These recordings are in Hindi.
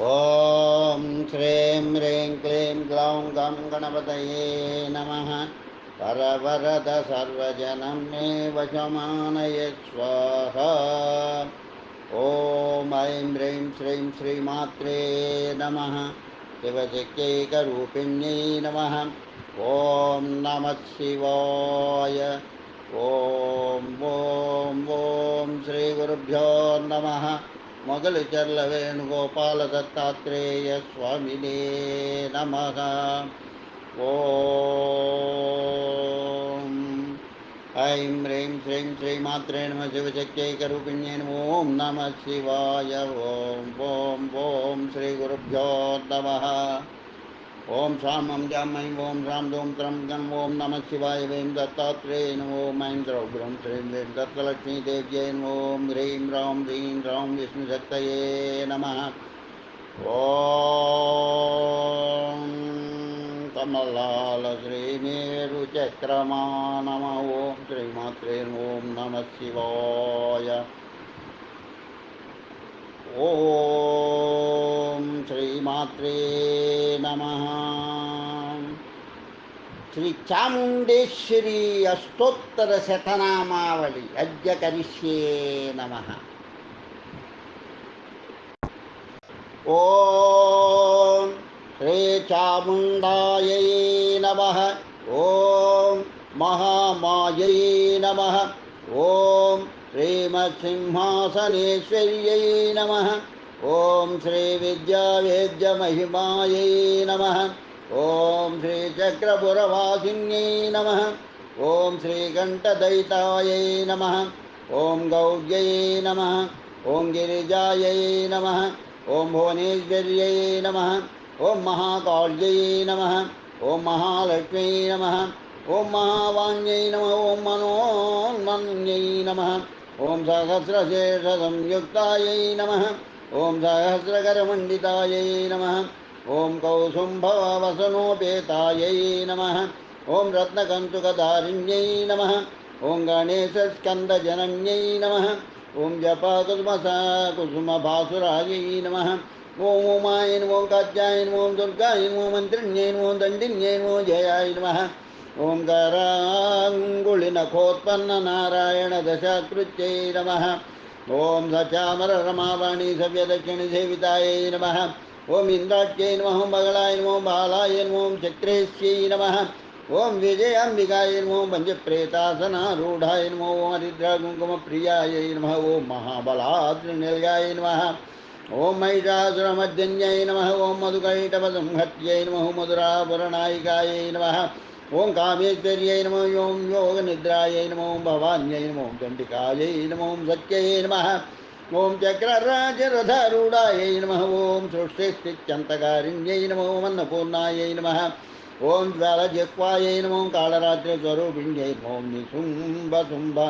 ॐ श्रीं ह्रीं क्लीं ग्लौं गं गणपतये नमः। परवरद सर्वजनं मे वशमानय स्वाहा ॐ ऐं ह्रीं श्रीं श्रीमात्रे नमः। शिवशक्त्यैकरूपिण्यै नमः। ॐ नमः शिवाय। ॐ ॐ ॐ श्रीगुरुभ्यो नमः। मगलचर्लवेणुगोपालदत्तात्रेयस्वामिने नमः। ॐ ऐं ह्रीं श्रीं श्रीमात्रे नमः शिवशक्त्यैकरूपिण्ये ॐ नमः शिवाय। ॐ ॐ ॐ श्रीगुरुभ्यो नमः। ओम शाम अम जाम ऐं ओम राम दोम त्रम गम ओम नम शिवाय वेम दत्तात्रेय नमो मैं द्रौग्रं श्रीम वेम दत्तलक्ष्मी देव्यै ओम ह्रीं रां ह्रीं रां विष्णुशक्तये नम। ओ कमलाल श्रीमेरुचक्रमा नम ओं श्रीमात्रे ॐ नम शिवाय। ओम श्री मात्रे नमः। श्री चामुंडेश्वरी अष्टोत्तर शतनामावली अद्य करिष्ये नमः। ओम श्री चामुंडायै नमः। ओम महामायै नमः। ओम श्रीमत्सिंहासनेश्वर्यै नमः ॐ श्रीविद्यावेद्यमहिमायै नमः ॐ श्रीचक्रपुरवासिन्यै नमः ॐ श्रीकण्ठदयितायै नमः ॐ गौर्यै नमः ॐ गिरिजायै नमः ॐ भुवनेश्वर्यै नमः ॐ महाकाल्यै नमः ॐ महालक्ष्मी नमः ॐ महावाण्यै नमः ॐ मनोन्मन्यै नमः ॐ सहस्रशेषसंयुक्तायै नमः। ॐ सहस्रकरमण्डितायै नमः। ॐ कौसुम्भवसनोपेतायै नमः। ॐ रत्नकन्तुकधारिण्यै नमः। ॐ गणेशस्कन्दजनन्यै नमः। ॐ जपाकुसुमसा कुसुमभासुरायै नमः ॐ उमाय नमो कात्याय नमो दुर्गाय नमो मन्त्रिण्यै नमो दण्डिन्यै नमो जयाय नमः। ओङ्काराङ्गुलिनखोत्पन्ननारायणदशाकृत्यै नमः। ॐ सचामररमावाणी सव्यदक्षिणसेवितायै नमः। ॐ इन्द्राट्यै नमः मङ्गलाय नमो बालाय नमो चक्रेश्यै नमः। ॐ विजयाम्बिकाय नमो पञ्चप्रेतासनारूढाय नमो हरिद्राकुङ्कुमप्रियायै नमः ॐ महाबलाद्रिनिलयाय नमः। ॐ महिषासुरमर्जन्यै नमः ॐ मधुकैटपसंहत्यै नमः मधुरापुरनायिकायै नमः। ॐ कामेश्वर्यै नमो ॐ योगनिद्रायै नमो भवान्यै नमो दण्डिकायै नमो सत्यै नमः। ॐ चक्रराजरथारूढायै नमः। ॐ सृष्टिस्थित्यन्तकारिण्यै नमो अन्नपूर्णायै नमः। ॐ ज्वालजिह्वायै नमो कालरात्रिस्वरूपिण्यै नमो निशुम्भशुम्भ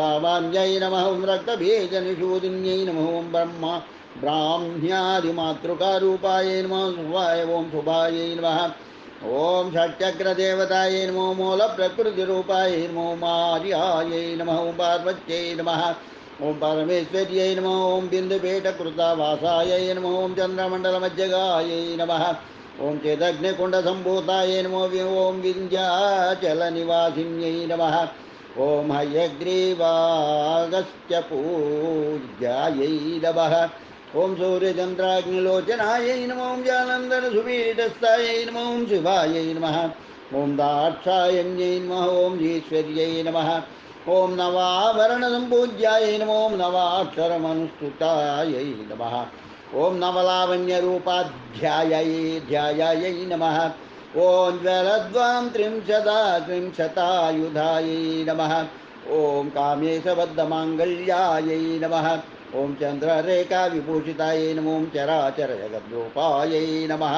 दावान्यै नमः। ॐ रक्तबीजनिषूदिन्यै नमः ॐ ब्रह्म ब्राह्म्यादिमातृकारूपायै नमः। शुभाय ॐ शुभायै नमः। ॐ षट्चक्रदेवतायै नमो मूलप्रकृतिरूपायै नमो मार्यायै नमः। ॐ पार्वत्यै नमः। ॐ परमेश्वर्यै नमः। ॐ बिन्दुपीठकृतावासायै नमः। ॐ चन्द्रमण्डलमज्जगायै नमः। ॐ चेदग्निकुण्डसम्भूतायै नमो ॐ विन्द्याचलनिवासिन्यै नमः। ॐ हयग्रीवागस्त्य पूज्यायै नमः। ॐ सूर्यचन्द्राग्निलोचनायै नमो ॐ जालन्धरसुपीठस्थायै नमो ॐ शिवायै नमः। ॐ दाक्षायण्यै नमः ॐ ईश्वर्यै नमः। ॐ नवाभरणसम्पूज्यायै नमो ॐ नवाक्षरमनुष्ठुतायै नमः। ॐ नवलावण्यरूपाध्यायै ध्यायायै नमः। ॐ ज्वलद्वां त्रिंशदा त्रिंशतायुधायै नमः। ॐ कामेशबद्धमाङ्गल्यायै नमः। ॐ चन्द्ररेखाविभूषितायै नमो ॐ चराचरजगद्रूपायै नमः।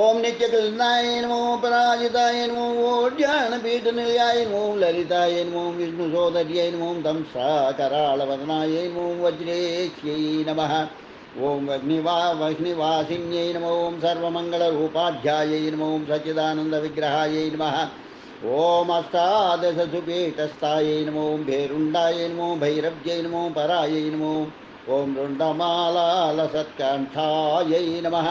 ॐ नित्यकृष्णाय नमो पराजिताय नमो ओड्यानपीठनिलयाय नमो ललिताय नमो विष्णुसोदर्यै नमो दंसाकराळवदनाय नमो वज्रेश्यै नमः। अग्निवा वह्निवासिन्यै नमो ॐ सर्वमङ्गलरूपाढ्यायै नमो ॐ सच्चिदानन्दविग्रहायै नमः। ॐ अष्टादशसुपीठस्थायै नमो ॐ भेरुण्डाय नमो भैरव्यै नमो परायै नमो ॐ रुण्डमालालसत्कण्ठायै नमः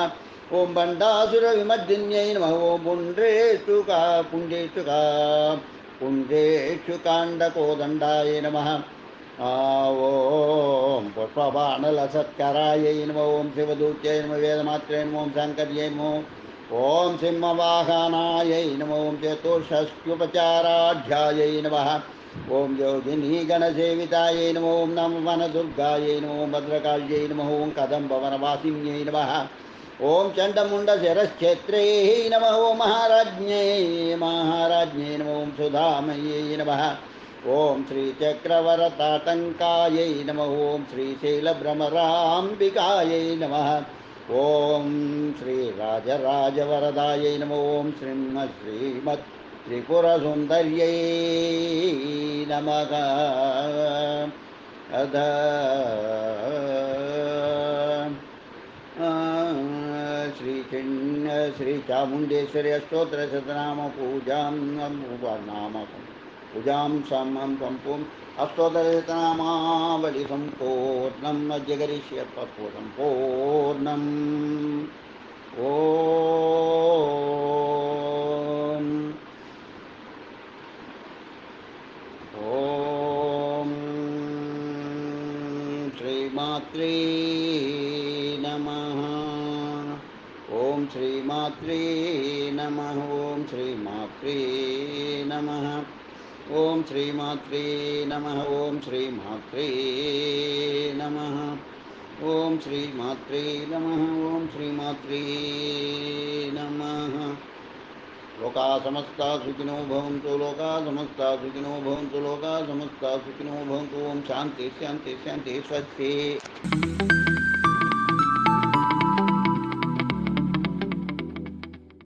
ॐ बण्डासुरविमर्दिन्यै नमः ॐ पुण्ड्रेष्टुका पुण्डेष्टुका पुण्ड्रेक्षुकाण्डकोदण्डाय नमः ॐ पुष्पबाणलसत्करायै नमः ॐ शिवदूत्यै नमः वेदमात्रे नमः शङ्कर्यै नमः ॐ नमो ॐ चतुष्षष्ट्युपचाराढ्यायै नमः। ॐ योगिनी गणसेवितायै नमो नमः वनदुर्गायै नमो भद्रकाल्यै नमः ॐ कदम्बवनवासिन्यै नमः। ॐ चण्डमुण्डशिरश्चेत्रे नमः, ॐ महाराज्ञै महाराज्ञै नमो सुधामयै नमः। ॐ श्रीचक्रवरताटङ्कायै नमः, ॐ श्रीशैलभ्रमराम्बिकायै नमः। ॐ श्रीराजराजवरदायै नमो ॐ श्रीम श्रीमत् त्रिपुरसुन्दर्यै नमः। अध श्रीचिन्न, श्रीचामुण्डेश्वरी अष्टोत्तरशतनामपूजां नाम पूजां समं सम्पूर्णम् अष्टोत्तरशतनामावलि सम्पूर्णं न जगरिष्य सम्पूर्णम् ॐ ॐ श्रीमात्रे नमः। ॐ श्रीमात्रे नमः। ॐ श्रीमात्रे नमः। ॐ श्रीमात्रे नमः ॐ श्रीमात्रे नमः ॐ श्रीमात्रे नमः ॐ श्रीमात्रे नमः। लोका समस्ता सुखिनो भवन्तु लोका समस्ता सुखिनो भवन्तु लोका समस्ता सुखिनो भवन्तु। ॐ शान्ति शान्ति शान्ति स्वस्ति।